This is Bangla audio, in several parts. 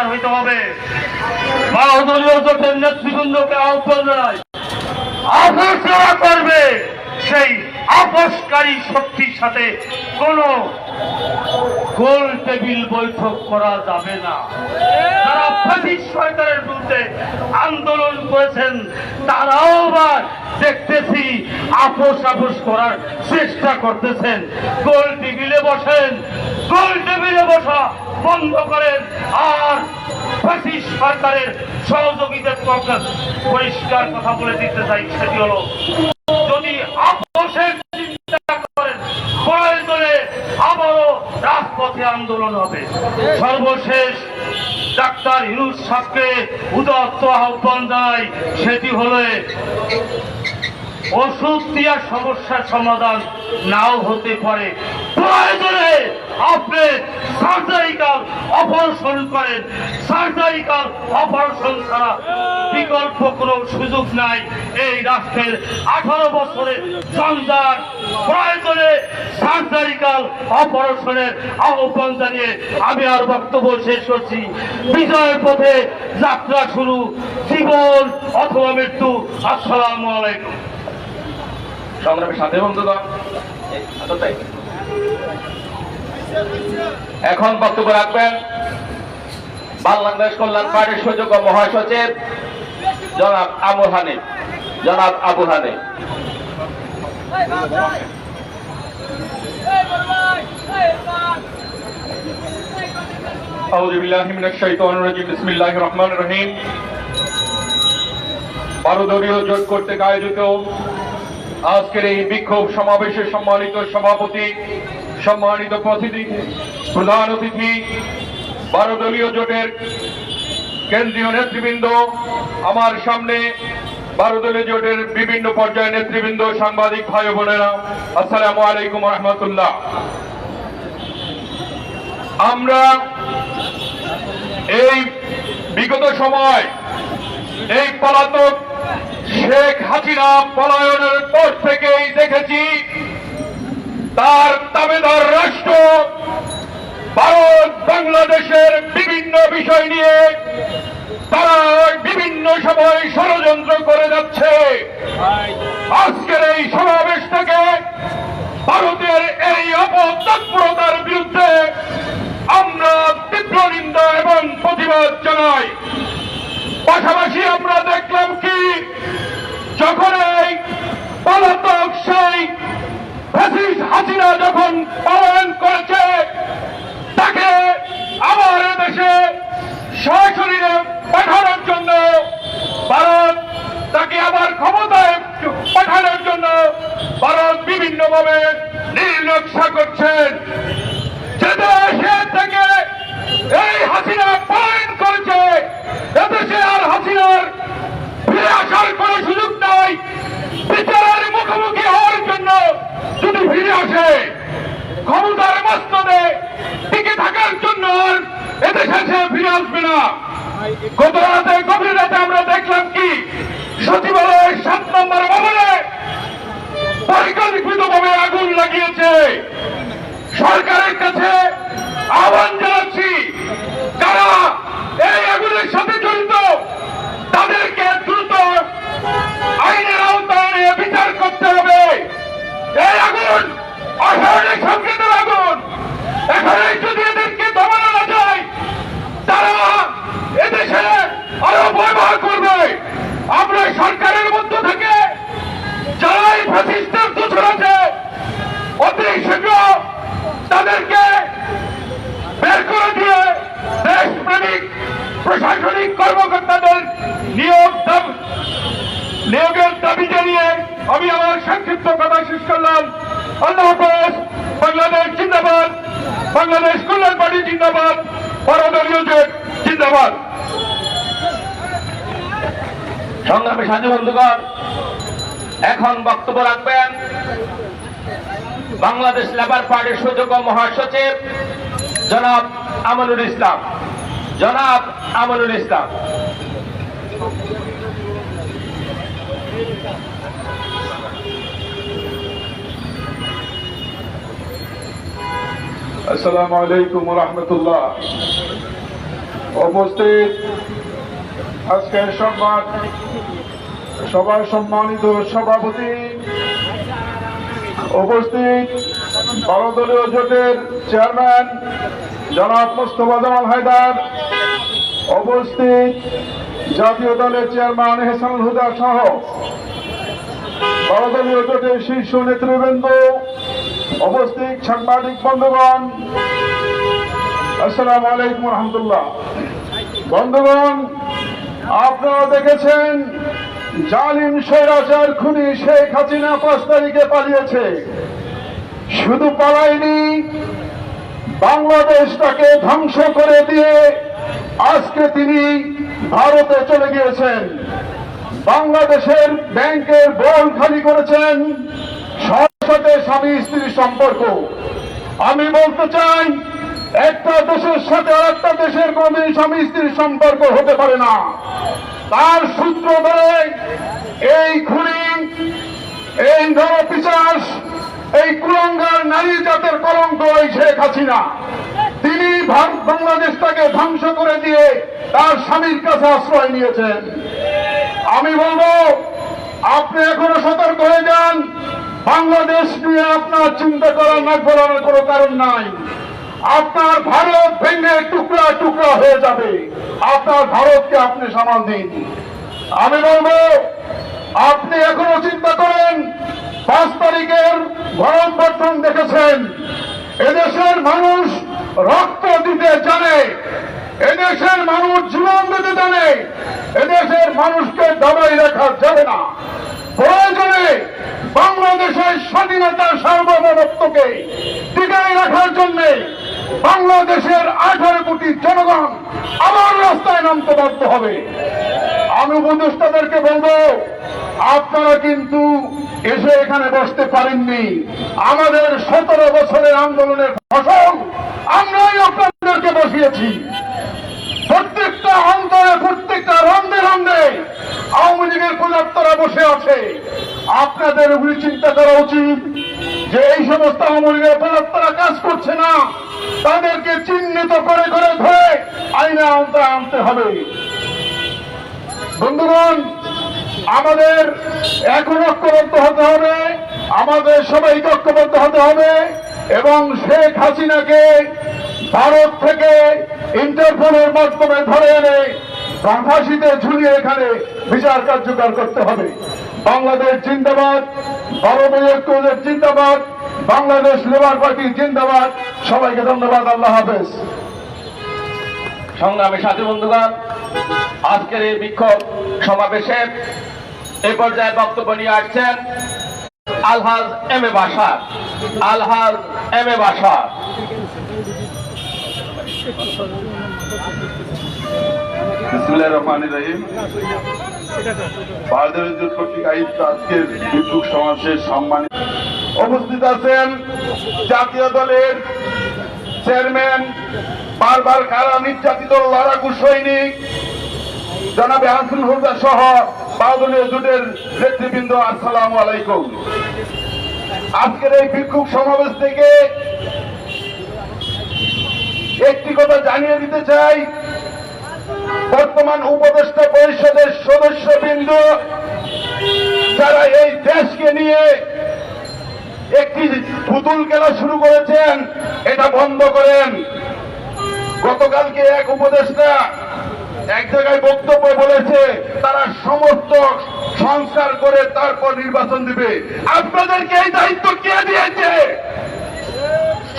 পরিষ্কার হইতে হবে। নেতৃবৃন্দকে আহ্বান জানাই আপোষ করবে সেই আপোষকারী শক্তির সাথে। কোনো গোল টেবিল বৈঠক করা যাবে না। যারা ব্রিটিশ সরকারের বিরুদ্ধে আন্দোলন করেছেন। তারাও আবার দেখতেছি আপোষ আপোষ করার চেষ্টা করতেছেন। গোল টেবিলে বসেন, গোল টেবিলে বসা। বন্ধ করেন আর ব্রিটিশ সরকারের সহযোগিতার পরিষ্কার কথা বলে দিতে চাই সেটি হলো, যদি আপোষের চিন্তা করেন, প্রয়োজনে আবারও রাজপথে আন্দোলন হবে। সর্বশেষ ডাক্তার হিরুজ সাহকে উদাত্ত আহ্বান দেয় সেটি হলে, ওষুধ দেওয়ার সমস্যার সমাধান নাও হতে পারে। প্রয়োজনে আপনি সার্জারিক্যাল অপারেশন করেন। সার্জারিক্যাল অপারেশন ছাড়া বিকল্প কোনো সুযোগ নাই। এই রাষ্ট্রের আঠারো বছরের সন্তান প্রয়োজনে সার্জারিক্যাল অপারেশনের আহ্বান জানিয়ে আমি আর বক্তব্য শেষ করছি। বিজয়ের পথে যাত্রা শুরু। জীবন অথবা মৃত্যু। আসসালামু আলাইকুম। সংগ্রামী সাথে বন্ধুগণ এখন বক্তব্য রাখবেন বাংলাদেশ কল্যাণ পার্টির সুযোগ্য মহাসচিব জনাব আবু হানিফ জনাব আবু হানিফ أعوذ بالله من الشيطان الرجيم بسم الله الرحمن الرحيم বারোদলীয় জোট কর্তৃক আয়োজিত আজকের এই বিক্ষোভ সমাবেশের সম্মানিত সভাপতি সম্মানিত প্রতিনিধি প্রধান অতিথি বারোদলীয় জোটের কেন্দ্রীয় নেতৃবৃন্দ, আমার সামনে বারোদলীয় জোটের বিভিন্ন পর্যায়ের নেতৃবৃন্দ, সাংবাদিক ভাই বোনেরা, আসসালামু আলাইকুম রহমতুল্লাহ। আমরা এই বিগত সময় এই পলাতক শেখ হাসিনা পলায়নের পর থেকেই দেখেছি তার দাবেদার রাষ্ট্র ভারত, বাংলাদেশের বিভিন্ন বিষয় নিয়ে তারা বিভিন্ন সময় ষড়যন্ত্র করে যাচ্ছে। আজকের এই সমাবেশ থেকে ভারতের এই অপতৎপরতার বিরুদ্ধে আমরা তীব্র নিন্দা এবং প্রতিবাদ জানাই। পাশাপাশি আমরা দেখলাম কি, যখন এই পলাতক সেই ফ্যাসিস্ট হাসিনা যখন পালন করেছে, তাকে আবার দেশে সশরীরে পাঠানোর জন্য ভারত তাকে আবার ক্ষমতায় পাঠানোর জন্য ভারত বিভিন্নভাবে নির্নকশা করছেন যে দেশে থেকে এই হাসিনা পলায়ন করেছে, এদেশে আর হাসিনার ফিরে আসার কোন সুযোগ নাই। বিচারের মুখোমুখি হওয়ার জন্য যদি ফিরে আসে, ক্ষমতার মস্তদে টিকে থাকার জন্য এদেশে সে ফিরে আসবে না। গত রাতে, গভীর রাতে আমরা দেখলাম কি? সচিবালয়ের সাত নম্বর ভবনে পরিকল্পিতভাবে আগুন লাগিয়েছে। সরকারের কাছে আহ্বান জানাচ্ছি যারা এই আগুনের সাথে জড়িত, তাদেরকে দ্রুত আইনের আওতায় এনে বিচার করতে হবে। এই আগুন অসাধারণ সংকেতের আগুন। এখানে যদি এদেরকে দমানো না যায়, তারা এদেশে আরও ভয়াবহ করবে। আমরা সরকারের মধ্য থেকে যারা এই দোষর আছে, অতি শীঘ্র তাদেরকে বের করে দিয়ে দেশপ্রেমিক, প্রশাসনিক কর্মকর্তাদের নিয়োগ নিয়োগের দাবি জানিয়ে আমি আমার সংক্ষিপ্ত কথা শেষ করলাম। আল্লাহ বাংলাদেশ জিন্দাবাদ। বাংলাদেশ কল্যাণ পার্টি জিন্দাবাদ। ভারতীয় জোট জিন্দাবাদ। সংগ্রামী সাথী বন্ধুগণ, এখন বক্তব্য রাখবেন বাংলাদেশ লেবার পার্টির সুযোগ্য মহাসচিব জনাব আমানুল ইসলাম। জনাব আমানুল ইসলাম। আসসালামু আলাইকুম রহমতুল্লাহ উপস্থিত আজকের সংবাদ, সবার সম্মানিত সভাপতি। উপস্থিত বারোদলীয় জোটের চেয়ারম্যান, জনাব মোস্তফা জামাল হায়দার। উপস্থিত জাতীয় দলের চেয়ারম্যান হেসানুল হুদা সহ বারোদলীয় জোটের শীর্ষ নেতৃবৃন্দ, উপস্থিত সাংবাদিক বন্ধুগণ, আসসালামু আলাইকুম রহমতুল্লাহ। বন্ধুগণ, আপনারা দেখেছেন, জালিম স্বৈরাচার খুনি শেখ হাসিনা পাঁচ তারিখে পালিয়েছে। শুধু পালায়নি, বাংলাদেশটাকে ধ্বংস করে দিয়ে আজকে তিনি ভারতে চলে গিয়েছেন। বাংলাদেশের ব্যাংকের বল খালি করেছেন সাথে স্বামী স্ত্রীর সম্পর্ক। আমি বলতে চাই, একটা দেশের সাথে আরেকটা দেশের কোনদিন স্বামী স্ত্রীর সম্পর্ক হতে পারে না। তার সূত্র ধরে এই খুনি, এই নরপিচাস, এই কুলঙ্গার নারী জাতের কলঙ্ক এই শেখ হাসিনা। তিনি বাংলাদেশটাকে ধ্বংস করে দিয়ে তার স্বামীর কাছে আশ্রয় নিয়েছেন। আমি বলব, আপনি এখনও সতর্ক হয়ে যান। বাংলাদেশ নিয়ে আপনার চিন্তা করার না করার কোনো কারণ নাই। আপনার ভারত ভেঙে টুকরা টুকরা হয়ে যাবে। আপনার ভারতকে আপনি সামাল দিন। আমি বলব, আপনি এখনও চিন্তা করেন, পাঁচ তারিখের গরম বর্তন দেখেছেন। এদেশের মানুষ রক্ত দিতে জানে। এদেশের মানুষ জীবন দিতে জানে, এদেশের মানুষকে দাবাই রাখা যাবে না। প্রয়োজনে বাংলাদেশের স্বাধীনতা সার্বভৌমত্বকে টিকায় রাখার জন্য বাংলাদেশের আঠারো কোটি জনগণ আবার রাস্তায় নামতে বাধ্য হবে। আমি উপদেষ্টাদেরকে বলব, আপনারা কিন্তু এসে এখানে বসতে পারেননি। আমাদের সতেরো বছরের আন্দোলনের ফসল আমরাই আপনাদেরকে বসিয়েছি। প্রত্যেকটা অন্তরে প্রত্যেকটা রন্ধে রন্ধে আওয়ামী লীগের পদার্থরা বসে আছে। আপনাদের উপরে চিন্তা করা উচিত যে এই সমস্ত আওয়ামী লীগের পদার্থরা কাজ করছে না। তাদেরকে চিহ্নিত করে করে ধরে আইনে আওতায় আনতে হবে। বন্ধুগণ, আমাদের এখন ঐক্যবদ্ধ হতে হবে, আমাদের সবাইকে ঐক্যবদ্ধ হতে হবে এবং শেখ হাসিনাকে ভারত থেকে ইন্টারপোলের মাধ্যমে ধরে এনে ফাঁসিতে ঝুলিয়ে এখানে বিচার কার্যকর করতে হবে। বাংলাদেশ জিন্দাবাদ ঐক্যদের জিন্দাবাদ, বাংলাদেশ লেবার পার্টি জিন্দাবাদ। সবাইকে ধন্যবাদ, আল্লাহ হাফেজ। সংগ্রামী সাথী বন্ধুগণ, আজকের এই বিক্ষোভ সমাবেশে এ পর্যায়ে বক্তব্য নিয়ে আসছেন আলহাজ এম এ বাসার। আলহাজ এম এ বাসার। আজকের উপস্থিত আছেন জাতীয় দলের চেয়ারম্যান, বারবার নির্যাতিত লড়াকু সৈনিক, জনাবে হাসিন হুদা সহ বাদলীয় জোটের নেতৃবৃন্দ, আসসালামু আলাইকুম। আজকের এই বিক্ষোভ সমাবেশ থেকে একটি কথা জানিয়ে দিতে চাই, বর্তমান উপদেষ্টা পরিষদের সদস্যবৃন্দ, যারা এই দেশকে নিয়ে একটি পুতুল খেলা শুরু করেছেন, এটা বন্ধ করেন। গতকালকে এক উপদেষ্টা এক জায়গায় বক্তব্য বলেছে, তারা সমস্ত সংস্কার করে তারপর নির্বাচন দিবে। আপনাদেরকে এই দায়িত্ব কে দিয়েছে?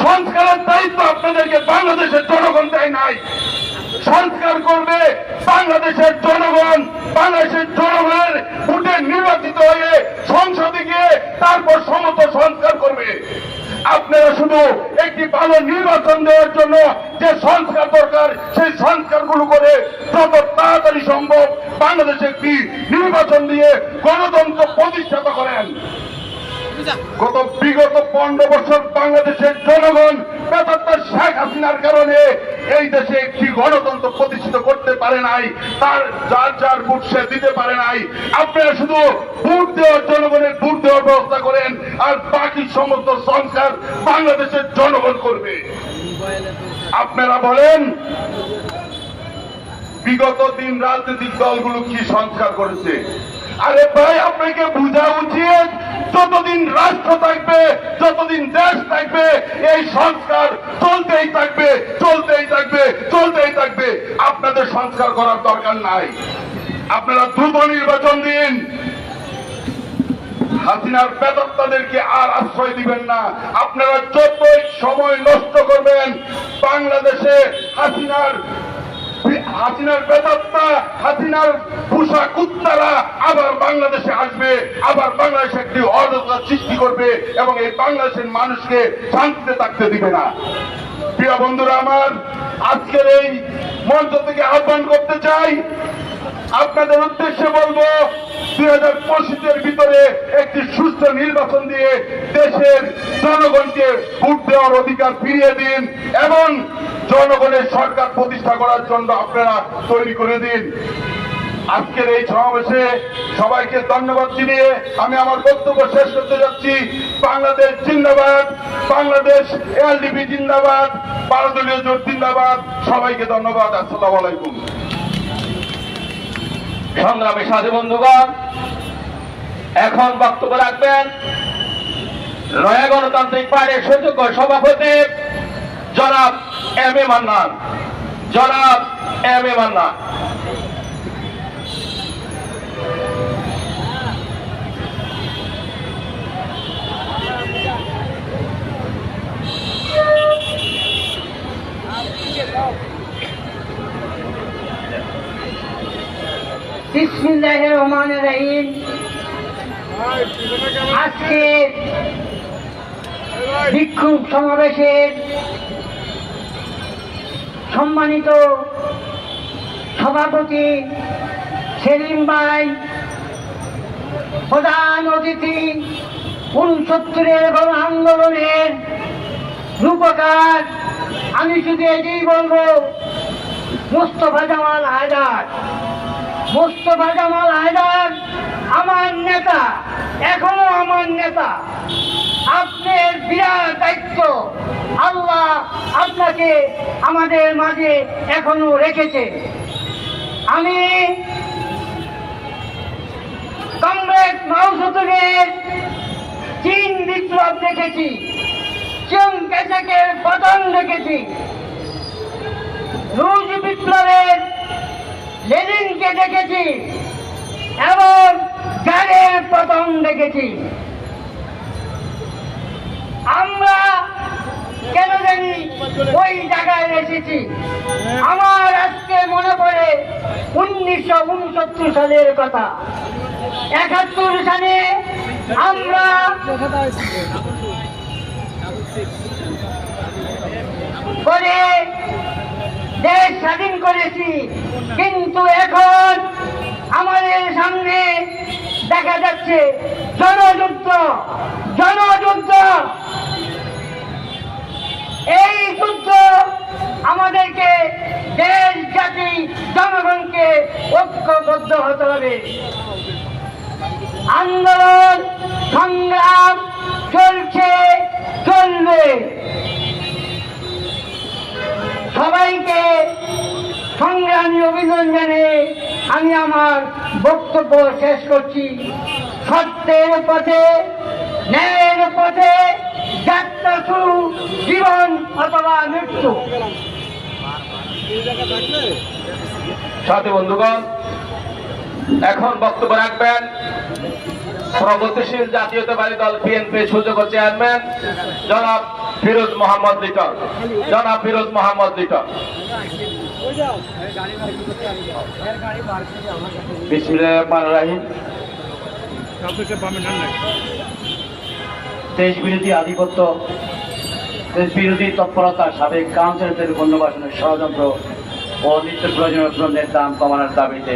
সংস্কারের দায়িত্ব আপনাদেরকে বাংলাদেশের জনগণ দেয় নাই। সংস্কার করবে বাংলাদেশের জনগণ। বাংলাদেশের জনগণের ভোটে নির্বাচিত হয়ে সংসদে গিয়ে তারপর সমস্ত সংস্কার করবে। আপনারা শুধু একটি ভালো নির্বাচন দেওয়ার জন্য যে সংস্কার দরকার, সেই সংস্কারগুলো করে যত তাড়াতাড়ি সম্ভব বাংলাদেশে একটি নির্বাচন দিয়ে গণতন্ত্র প্রতিষ্ঠাতা করেন। গত বিগত পনেরো বছর বাংলাদেশের জনগণ ব্যাপারটা শেখ হাসিনার কারণে এই দেশে একটি গণতন্ত্র প্রতিষ্ঠিত করতে পারে নাই, তার যার যার ভোট সে দিতে পারে নাই। আপনারা শুধু ভোট দেওয়ার জনগণের ভোট দেওয়ার ব্যবস্থা করেন, আর বাকি সমস্ত সংস্কার বাংলাদেশের জনগণ করবে। আপনারা বলেন, বিগত দিন রাজনৈতিক দলগুলো কি সংস্কার করেছে? আরে ভাই, আপনাকে বোঝা উচিত, যতদিন রাষ্ট্র থাকবে, যতদিন দেশ থাকবে, এই সংস্কার চলতেই থাকবে চলতেই থাকবে চলতেই থাকবে। আপনাদের সংস্কার করার দরকার নাই। আপনারা দ্রুত নির্বাচন দিন। হাসিনার বেদত্তাদেরকে আর আশ্রয় দিবেন না। আপনারা যতই সময় নষ্ট করবেন, বাংলাদেশে হাসিনার হাসিনার বেদাত্মা হাসিনার পুষা কুত্তারা আবার বাংলাদেশে আসবে, আবার বাংলাদেশে একটি অরাজকতা সৃষ্টি করবে এবং এই বাংলাদেশের মানুষকে শান্তিতে থাকতে দিবে না। প্রিয় বন্ধুরা আমার, আজকের এই মঞ্চ থেকে আহ্বান করতে চাই আপনাদের উদ্দেশ্যে বলব, দুই হাজার পঁচিশের ভিতরে একটি সুস্থ নির্বাচন দিয়ে দেশের জনগণকে ভোট দেওয়ার অধিকার ফিরিয়ে দিন এবং জনগণের সরকার প্রতিষ্ঠা করার জন্য আপনারা তৈরি করে দিন। আজকের এই সমাবেশে সবাইকে ধন্যবাদ জানিয়ে আমি আমার বক্তব্য শেষ করতে যাচ্ছি। বাংলাদেশ জিন্দাবাদ, বাংলাদেশ এলডিপি জিন্দাবাদ, ভারতীয় জোট জিন্দাবাদ। সবাইকে ধন্যবাদ, আসসালামু আলাইকুম। সংগ্রামী সাথী বন্ধুগণ, এখন বক্তব্য রাখবেন নয়া গণতান্ত্রিক পার্টির সুযোগ্য সভাপতি জনাব এম এ মান্নান। জনাব এম এ মান্নান। বিসমিল্লাহ রহমান রহিম। আজকে বিক্ষোভ সমাবেশের সম্মানিত সভাপতি সেলিম ভাই, প্রধান অতিথি উনসত্তরের গণ আন্দোলনের রূপকার। আমি শুধু এটাই বলব, মুস্তফা জামাল হায়দার। মোস্তফা জামাল হায়দার আমার নেতা, এখনও আমার নেতা। আপনার বিরাট দায়িত্ব। আল্লাহ আপনাকে আমাদের মাঝে এখনও রেখেছে। আমি কংগ্রেস মাউসুদের চীন বিপ্লব দেখেছি চিং কেসাকের পতন দেখেছি। রুশ বিপ্লবের লেনিনকে দেখেছি এবং গানের প্রথম দেখেছি। আমরা কেন জানি ওই জায়গায় এসেছি? আমার আজকে মনে পড়ে উনিশশো উনসত্তর সালের কথা। একাত্তর সালে আমরা করে দেশ স্বাধীন করেছি। কিন্তু এখন আমাদের সামনে দেখা যাচ্ছে জনযুদ্ধ জনযুদ্ধ। এই যুদ্ধ আমাদেরকে দেশ, জাতি, জনগণকে ঐক্যবদ্ধ হতে হবে। আন্দোলন, সংগ্রাম চলছে, চলবে। সবাইকে সংগ্রামী অভিনন্দন জানিয়ে আমি আমার বক্তব্য শেষ করছি। সত্যের পথে, ন্যায়ের পথে যাত্রা শুরু, জীবন অথবা মৃত্যু। সাথী বন্ধুগণ, এখন বক্তব্য রাখবেন প্রগতিশীল জাতীয়তাবাদী দল বিএনপি সুযোগ্য চেয়ারম্যান জনাব ফিরোজ মোহাম্মদ লিটন। জনাব ফিরোজ মোহাম্মদ লিটন। দেশ বিরোধী আধিপত্য, দেশ বিরোধী তৎপরতা, সাবেক কাউন্সিলরদের পুনর্বাসনের ষড়যন্ত্র ও নিত্য প্রয়োজনীয় দ্রব্যের দাম কমানোর দাবিতে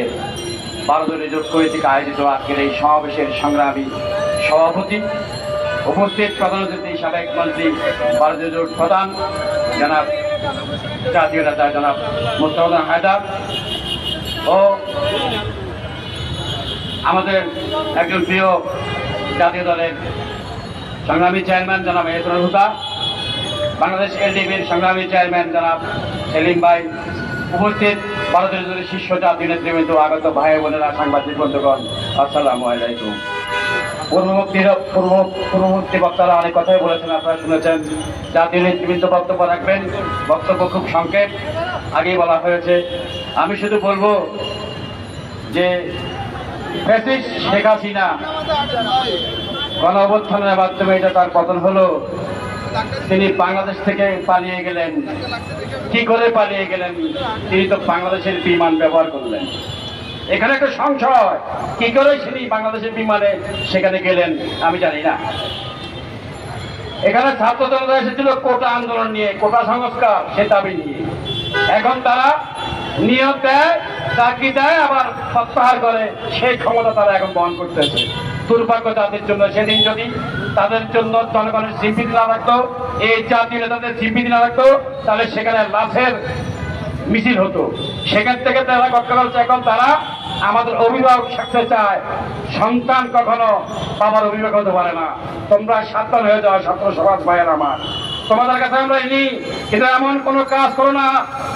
ভারতীয় জোট কমিটিকে আয়োজিত আজকের এই সমাবেশের সংগ্রামী সভাপতি উপস্থিত প্রধান অতিথি সাবেক মন্ত্রী ভারতীয় জোট প্রধান, জনাব জাতীয় নেতা জনাব মুস্তফা হায়দার ও আমাদের একজন প্রিয় জাতীয় দলের সংগ্রামী চেয়ারম্যান জনাব এহসানুল হুদা, বাংলাদেশ এলডিপির সংগ্রামী চেয়ারম্যান জনাব সেলিম ভাই উপস্থিত ভারতের শীর্ষ জাতীয় নেতৃবৃন্দ, আগত ভাই বোনেরা, সাংবাদিক বন্ধুগণ, আসসালামু আলাইকুম। পূর্ববর্তী পূর্ব পূর্ববর্তী বক্তারা অনেক কথাই বলেছেন, আপনারা শুনেছেন। জাতীয় নেতৃবৃন্দ বক্তব্য রাখবেন। বক্তব্য খুব সংক্ষেপ। আগেই বলা হয়েছে, আমি শুধু বলব যে শেখ হাসিনা গণ অভ্যুত্থানের মাধ্যমে এটা তার পতন হলো। তিনি বাংলাদেশ থেকে পালিয়ে গেলেন। কি করে পালিয়ে গেলেন? তিনি তো বাংলাদেশের বিমান ব্যবহার করলেন। এখানে একটা সংশয়। কি করে তিনি বাংলাদেশের বিমানে সেখানে গেলেন, আমি জানি না। এখানে ছাত্র জনতা এসেছিল কোটা আন্দোলন নিয়ে, কোটা সংস্কার সে দাবি নিয়ে। এখন তারা নিয়োগ দেয়, চাকরি দেয়, আবার প্রত্যাহার করে। সেই ক্ষমতা তারা এখন বহন করতেছে। দুর্ভাগ্য তাদের জন্য, সেদিন যদি তাদের জন্য জনগণের স্বীকৃতি না রাখতো এই জাতীয় নেতাদের স্বীকৃতি না রাখতো তাহলে সেখানে লাশের মিছিল হতো। সেখান থেকে তারা গতকাল এখন তারা আমাদের অভিভাবক থাকতে চায়। সন্তান কখনো বাবার অভিভাবক হতে পারে না। তোমরা সাবধান হয়ে যাও ছাত্র সমাজ ভাইয়ের আমার। তোমাদের কাছে আমরা এনি কিন্তু এমন কোনো কাজ করো না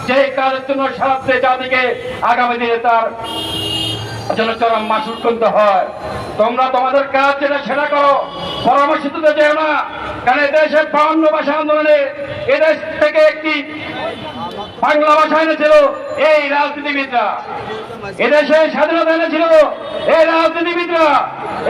যে কাজের জন্য সারা জাতিকে আগামী দিনে তার যেন চরম মাসুল করতে হয়। তোমরা তোমাদের কাজ যেটা সেটা করো। পরামর্শ দিতে যেও না। কারণ এদেশের বাউন্ন ভাষা আন্দোলনে এদেশ থেকে একটি বাংলা ভাষা এনেছিল এই রাজনীতিবিদরা। এদেশে স্বাধীনতা এনেছিল এই রাজনীতিবিদরা।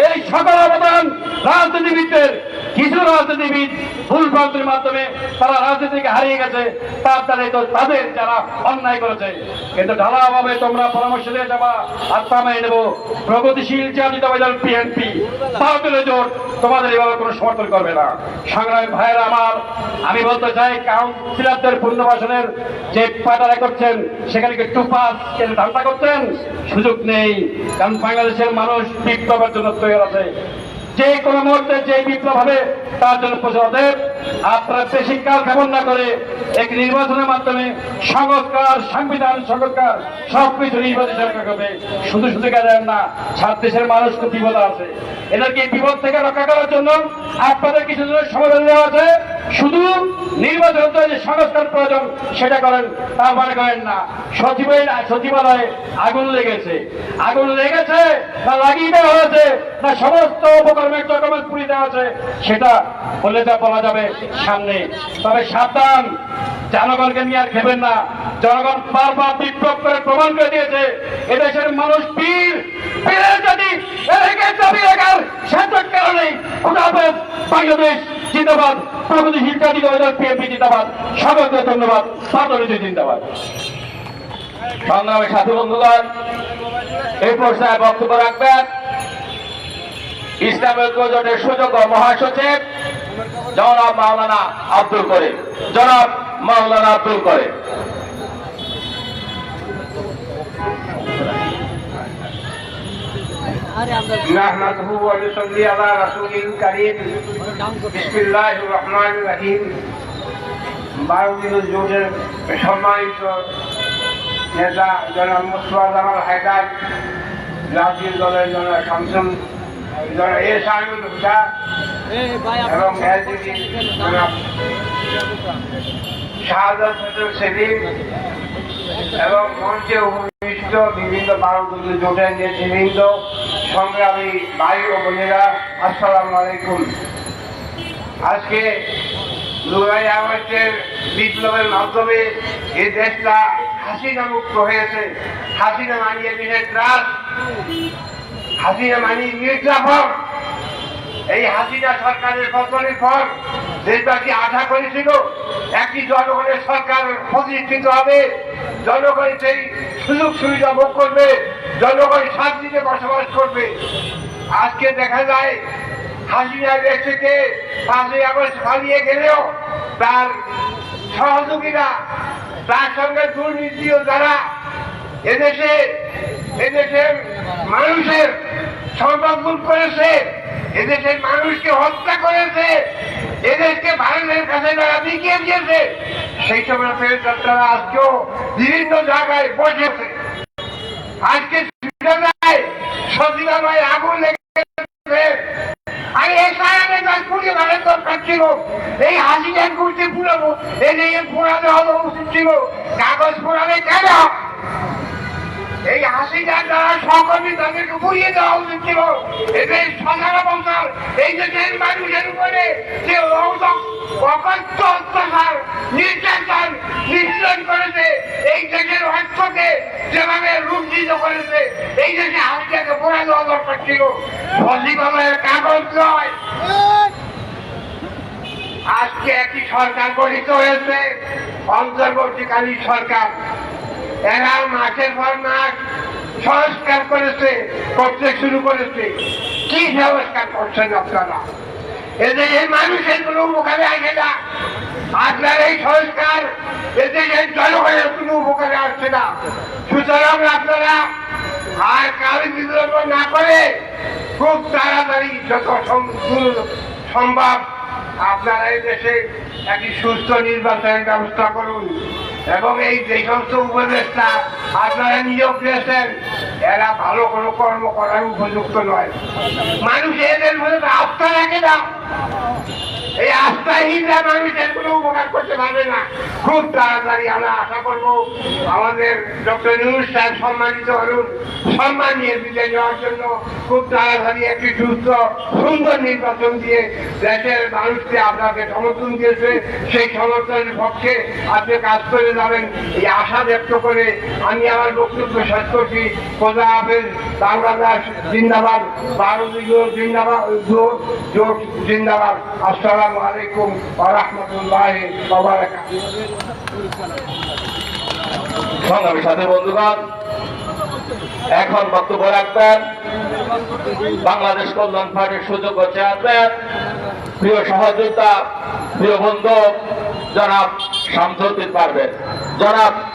এই সকল অবদান রাজনীতিবিদদের। কিছু রাজনীতিবিদ ভুল ভ্রান্তির মাধ্যমে তারা রাজনীতিকে হারিয়ে গেছে, তার দ্বারা তো তাদের যারা অন্যায় করেছে। কিন্তু ঢালা ঢালাভাবে তোমরা পরামর্শ দিয়ে যাবা আত্মা মেনে নেব। প্রগতিশীল জাতীয়তাবাদী দল বিএনপি। ভারতের জোট তোমাদের এভাবে কোনো সমর্থন করবে না। সংগ্রামী ভাইয়েরা আমার, আমি বলতে চাই, কাউন্সিলরদের পুনর্বাসনের যে পাতারা করছেন, সেখানে কি টুপাস কেন ধান্দা করছেন? সুযোগ নেই, কারণ বাংলাদেশের মানুষ বিপ্লবের জন্য তৈরি আছে যে কোনো মুহূর্তে যে বিপ্লব হবে, তার জন্য প্রচারদের আপনারা বেশি কাল কেমন না করে এক নির্বাচনের মাধ্যমে সংস্কার, সংবিধান, সংস্কার, সবকিছু নির্বাচন সরকার করবে। শুধু শুধু গেলেন না সাত দেশের মানুষ খুব বিপদ আছে। এদেরকে বিপদ থেকে রক্ষা করার জন্য আপনাদের কিছু সমাধান দেওয়া আছে। শুধু নির্বাচন যে সংস্কার প্রয়োজন, সেটা করেন, তা মনে করেন না। সচিবের, সচিবালয়ে আগুন লেগেছে। আগুন লেগেছে না লাগিয়ে দেওয়া হয়েছে, না সমস্ত উপকর্মের ডকুমেন্ট দেওয়া আছে, সেটা বলে যা বলা যাবে সামনে। তবে সাবধান, জনগণকে নিয়ে আর খেবেন না। জনগণ করে প্রমাণ করে দিয়েছে, এদেশের মানুষ পীর পীরের জাতি এদেরকে কারণে বাংলাদেশ জিন্দাবাদ। প্রগতিশীল জাতি দল পিএমপি জিন্দাবাদ। সকলকে ধন্যবাদ সাদরিত জিন্দাবাদ। সংগ্রামী সাথী বন্ধুগণ, এই প্রশ্নে বক্তব্য রাখবেন। ইসলাম ঐক্য জোটের সুযোগ্য মহাসচিব জনাব মাওলানা আব্দুল করিম জনাব মাওলানা আব্দুল করিম نحمده ونصلي على رسوله الكريم بسم الله الرحمن الرحيم বারোদিন জোটের সম্মানিত নেতা জনাব মুস্তফা জামাল হায়দার জাতীয় দলের জনাব শামসুল জনাব এ হুদা এবং এলজিবি জনাব শাহাদাত হোসেন এবং মঞ্চে উপবিষ্ট বিভিন্ন ভারতীয় জোটের নেতৃবৃন্দ সংগ্রামী ভাই ও বোনেরা আসসালামু আলাইকুম। আজকে জুলাই আগস্টের বিপ্লবের মাধ্যমে এই দেশটা হাসিনা মুক্ত হয়েছে। হাসিনা মানিয়ে দিনের ত্রাস হাসিনা মানিয়ে নির্যাতন এই হাসিনা সরকারের পতনের পর দেশবাসী আশা করেছিল একটি জনগণের সরকার প্রতিষ্ঠিত হবে। জনগণ সেই সুযোগ সুবিধা ভোগ করবে, জনগণ শান্তিতে বসবাস করবে। আজকে দেখা যায় হাসিনা দেশ পাঁচই আগস্ট পালিয়ে গেলেও তার সহযোগীরা, তার সঙ্গে দুর্নীতিও যারা, এদেশে এদেশের মানুষের লুট করেছে, এদেশের মানুষকে হত্যা করেছে, এদেশকে ভারতের কাছে তারা বিকিয়ে দিয়েছে। সেই সময় তারা আজকেও বিভিন্ন জায়গায় বসেছে। আজকে সচিবালয়ে আগুন লেগেছে। আর এই কারণে তার পুড়িয়ে দরকার ছিল। এই হাসি পুরাবো এই নিয়ে পোড়ানো হলো উচিত ছিল, কাগজ পোড়াবে কেন? এই হাসিনা যারা সকলই তাদেরকে বুঝিয়ে দেওয়া উচিত ছিল। এদের সাধারণ বছর এই দেশের মানুষের উপরে, যে অকথ্য অত্যাচার, নির্যাতন নিঃসরণ করেছে, এই দেশের অর্থকে যেভাবে রূপজিত করেছে, এই দেশে হাসিনাকে পোড়া দেওয়া দরকার ছিল। সজীবনের কাগজ নয়। আজকে একটি সরকার গঠিত হয়েছে। অন্তর্বর্তীকালীন সরকার এরা মাসের পর মাস সংস্কার করেছে, করতে শুরু করেছে। কি সংস্কার করছেন আপনারা? এদের এই মানুষের কোনো উপকারে আসে না। আপনার এই সংস্কার এদের এই জনগণের কোনো উপকারে আসছে না। সুতরাং আপনারা আর কাল বিদ্রোহ না করে খুব তাড়াতাড়ি যত সম্ভব আপনারা এই দেশে একটি সুস্থ নির্বাচনের ব্যবস্থা করুন। এবং এই যে সমস্ত উপদেষ্টা আপনারা নিয়োগ দিয়েছেন এরা ভালো কোনো কর্ম করার উপযুক্ত নয়। মানুষ এদের মধ্যে আস্থা রাখে না। এই আস্থাহীনরা মানুষের কোনো উপকার করতে পারবে না। খুব তাড়াতাড়ি আমরা আশা করব আমাদের ডক্টর নিউজ সাহেব সম্মানিত হলুন। সম্মান নিয়ে বিদায় নেওয়ার জন্য খুব তাড়াতাড়ি একটি সুস্থ সুন্দর নির্বাচন দিয়ে দেশের মানুষকে আপনাকে সমর্থন দিয়েছে। সেই সমর্থনের পক্ষে আপনি কাজ করে যাবেন এই আশা ব্যক্ত করে আমি আমার বক্তব্য শেষ করছি। খোদা হাফেজ বাংলাদেশ জিন্দাবাদ। ভারতীয় জিন্দাবাদ জোট জিন্দাবাদ। আসসালামু আলাইকুম ওয়া রাহমাতুল্লাহি ওয়া বারাকাতুহু। সংগ্রামী সাথে বন্ধুগণ, এখন বক্তব্য রাখবেন। বাংলাদেশ কল্যাণ পার্টির সুযোগ্য চেয়ারম্যান, প্রিয় সহযোগিতা প্রিয় বন্ধু জনাব শামসুদ্দিন পারবেন জনাব